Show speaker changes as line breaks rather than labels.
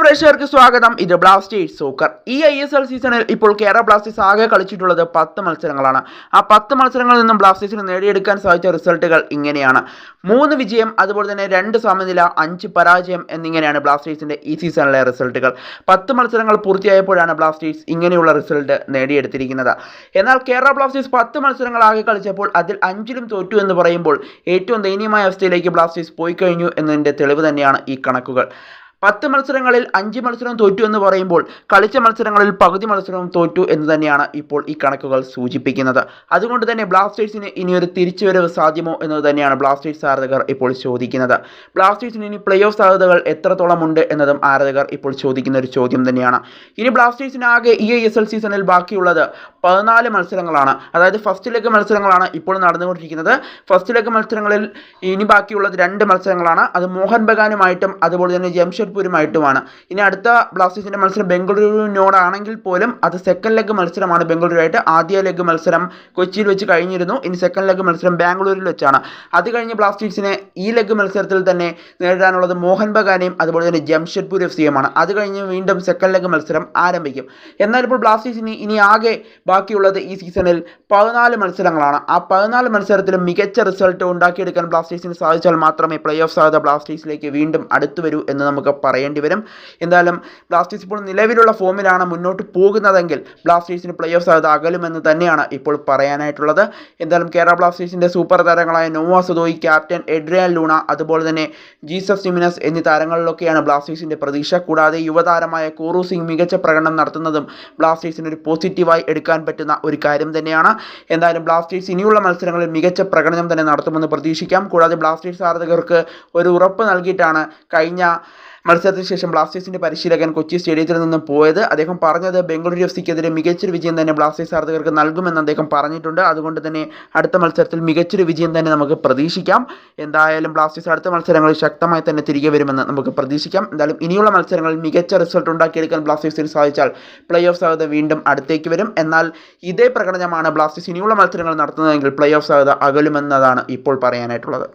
പ്രേക്ഷകർക്ക് സ്വാഗതം. ഇത് ബ്ലാസ്റ്റേഴ്സ് സോക്കർ. ഈ ഐ എസ് എൽ സീസണിൽ ഇപ്പോൾ കേരള ബ്ലാസ്റ്റേഴ്സ് ആകെ കളിച്ചിട്ടുള്ളത് പത്ത് മത്സരങ്ങളാണ്. ആ പത്ത് മത്സരങ്ങളിൽ നിന്നും ബ്ലാസ്റ്റേഴ്സിന് നേടിയെടുക്കാൻ സാധിച്ച റിസൾട്ടുകൾ ഇങ്ങനെയാണ്. മൂന്ന് വിജയം അതുപോലെ തന്നെ രണ്ട് സമനില അഞ്ച് പരാജയം എന്നിങ്ങനെയാണ് ബ്ലാസ്റ്റേഴ്സിന്റെ ഈ സീസണിലെ റിസൾട്ടുകൾ. പത്ത് മത്സരങ്ങൾ പൂർത്തിയായപ്പോഴാണ് ബ്ലാസ്റ്റേഴ്സ് ഇങ്ങനെയുള്ള റിസൾട്ട് നേടിയെടുത്തിരിക്കുന്നത്. എന്നാൽ കേരള ബ്ലാസ്റ്റേഴ്സ് പത്ത് മത്സരങ്ങൾ ആകെ കളിച്ചപ്പോൾ അതിൽ അഞ്ചിലും തോറ്റു എന്ന് പറയുമ്പോൾ ഏറ്റവും ദയനീയമായ അവസ്ഥയിലേക്ക് ബ്ലാസ്റ്റേഴ്സ് പോയി കഴിഞ്ഞു എന്നതിന്റെ തെളിവ് തന്നെയാണ് ഈ കണക്കുകൾ. പത്ത് മത്സരങ്ങളിൽ അഞ്ച് മത്സരം തോറ്റു എന്ന് പറയുമ്പോൾ കളിച്ച മത്സരങ്ങളിൽ പകുതി മത്സരവും തോറ്റു എന്ന് തന്നെയാണ് ഇപ്പോൾ ഈ കണക്കുകൾ സൂചിപ്പിക്കുന്നത്. അതുകൊണ്ട് തന്നെ ബ്ലാസ്റ്റേഴ്സിന് ഇനിയൊരു തിരിച്ചുവരവ് സാധ്യമോ എന്നത് തന്നെയാണ് ബ്ലാസ്റ്റേഴ്സ് ആരാധകർ ഇപ്പോൾ ചോദിക്കുന്നത്. ബ്ലാസ്റ്റേഴ്സിന് ഇനി പ്ലേ ഓഫ് സാധ്യതകൾ എത്രത്തോളം ഉണ്ട് എന്നതും ആരാധകർ ഇപ്പോൾ ചോദിക്കുന്ന ഒരു ചോദ്യം തന്നെയാണ്. ഇനി ബ്ലാസ്റ്റേഴ്സിന് ആകെ ഈ ഐ എസ് എൽ സീസണിൽ ബാക്കിയുള്ളത് പതിനാല് മത്സരങ്ങളാണ്. അതായത് ഫസ്റ്റ് ലെഗ് മത്സരങ്ങളാണ് ഇപ്പോൾ നടന്നുകൊണ്ടിരിക്കുന്നത്. ഫസ്റ്റ് ലെഗ് മത്സരങ്ങളിൽ ഇനി ബാക്കിയുള്ളത് രണ്ട് മത്സരങ്ങളാണ്. അത് മോഹൻ ബഗാനുമായിട്ടും അതുപോലെ തന്നെ ജംഷഡ്പൂരുമായിട്ടുമാണ് ഇനി അടുത്ത ബ്ലാസ്റ്റേഴ്സിന്റെ മത്സരം ബംഗളൂരുവിനോടാണെങ്കിൽ പോലും അത് സെക്കൻഡ് ലെഗ് മത്സരമാണ് ബംഗളൂരുമായിട്ട് ആദ്യ ലെഗ് മത്സരം കൊച്ചിയിൽ വെച്ച് കഴിഞ്ഞിരുന്നു. ഇനി സെക്കൻഡ് ലെഗ് മത്സരം ബാംഗ്ലൂരിൽ വെച്ചാണ്. അത് കഴിഞ്ഞ് ബ്ലാസ്റ്റേഴ്സിനെ ഈ ലെഗ് മത്സരത്തിൽ തന്നെ നേരിടാനുള്ളത് മോഹൻ ബഗാനെയും അതുപോലെ തന്നെ ജംഷഡ്പൂർ എഫ് സിയുമാണ്. അത് കഴിഞ്ഞ് വീണ്ടും സെക്കൻഡ് ലെഗ് മത്സരം ആരംഭിക്കും. എന്നാൽ ഇപ്പോൾ ബ്ലാസ്റ്റേഴ്സിന് ഇനി ആകെ ബാക്കിയുള്ളത് ഈ സീസണിൽ പതിനാല് മത്സരങ്ങളാണ്. ആ പതിനാല് മത്സരത്തിലും മികച്ച റിസൾട്ട് ഉണ്ടാക്കിയെടുക്കാൻ ബ്ലാസ്റ്റേഴ്സിന് സാധിച്ചാൽ മാത്രമേ പ്ലേ ഓഫ് സാധ്യത ബ്ലാസ്റ്റേഴ്സിലേക്ക് വീണ്ടും അടുത്തു വരൂ എന്ന് നമുക്ക് പറയേണ്ടി വരും. എന്തായാലും ബ്ലാസ്റ്റേഴ്സ് ഇപ്പോൾ നിലവിലുള്ള ഫോമിലാണ് മുന്നോട്ട് പോകുന്നതെങ്കിൽ ബ്ലാസ്റ്റേഴ്സിന് പ്ലേ ഓഫ് സാധ്യത അകലുമെന്ന് തന്നെയാണ് ഇപ്പോൾ പറയാനായിട്ടുള്ളത്. എന്തായാലും കേരള ബ്ലാസ്റ്റേഴ്സിന്റെ സൂപ്പർ താരങ്ങളായ Noah Sadaoui captain Adrian Luna അതുപോലെ തന്നെ ജീസസ് സിമിനസ് എന്നീ താരങ്ങളിലൊക്കെയാണ് ബ്ലാസ്റ്റേഴ്സിന്റെ പ്രതീക്ഷ. കൂടാതെ യുവതാരമായ കോറു സിംഗ് മികച്ച പ്രകടനം നടത്തുന്നതും ബ്ലാസ്റ്റേഴ്സിന് ഒരു പോസിറ്റീവായി എടുക്കാൻ പറ്റുന്ന ഒരു കാര്യം തന്നെയാണ്. എന്തായാലും ബ്ലാസ്റ്റേഴ്സ് ഇനിയുള്ള മത്സരങ്ങളിൽ മികച്ച പ്രകടനം തന്നെ നടത്തുമെന്ന് പ്രതീക്ഷിക്കാം. കൂടാതെ ബ്ലാസ്റ്റേഴ്സ് ആരാധകർക്ക് ഒരു ഉറപ്പ് നൽകിയിട്ടാണ് കഴിഞ്ഞ മത്സരത്തിന് ശേഷം ബ്ലാസ്റ്റേഴ്സിന്റെ പരിശീലകൻ കൊച്ചി സ്റ്റേഡിയത്തിൽ നിന്നും പോയത്. അദ്ദേഹം പറഞ്ഞത് ബംഗളൂരു എഫ് സിക്കെതിരെ മികച്ചൊരു വിജയം തന്നെ ബ്ലാസ്റ്റേഴ്സ് ആരാധകർക്ക് നൽകുമെന്ന് അദ്ദേഹം പറഞ്ഞിട്ടുണ്ട്. അതുകൊണ്ട് തന്നെ അടുത്ത മത്സരത്തിൽ മികച്ചൊരു വിജയം തന്നെ നമുക്ക് പ്രതീക്ഷിക്കാം. എന്തായാലും ബ്ലാസ്റ്റേഴ്സ് അടുത്ത മത്സരങ്ങളിൽ ശക്തമായി തന്നെ തിരികെ വരുമെന്ന് നമുക്ക് പ്രതീക്ഷിക്കാം. എന്തായാലും ഇനിയുള്ള മത്സരങ്ങളിൽ മികച്ച റിസൾട്ട് ഉണ്ടാക്കിയെടുക്കാൻ ബ്ലാസ്റ്റേഴ്സിന് സാധിച്ചാൽ പ്ലേ ഓഫ് സാധ്യത വീണ്ടും അടുത്തേക്ക് വരും. എന്നാൽ ഇതേ പ്രകടനമാണ് ബ്ലാസ്റ്റേഴ്സ് ഇനിയുള്ള മത്സരങ്ങൾ നടത്തുന്നതെങ്കിൽ പ്ലേ ഓഫ് സാധ്യത അകലുമെന്നതാണ് ഇപ്പോൾ പറയാനായിട്ടുള്ളത്.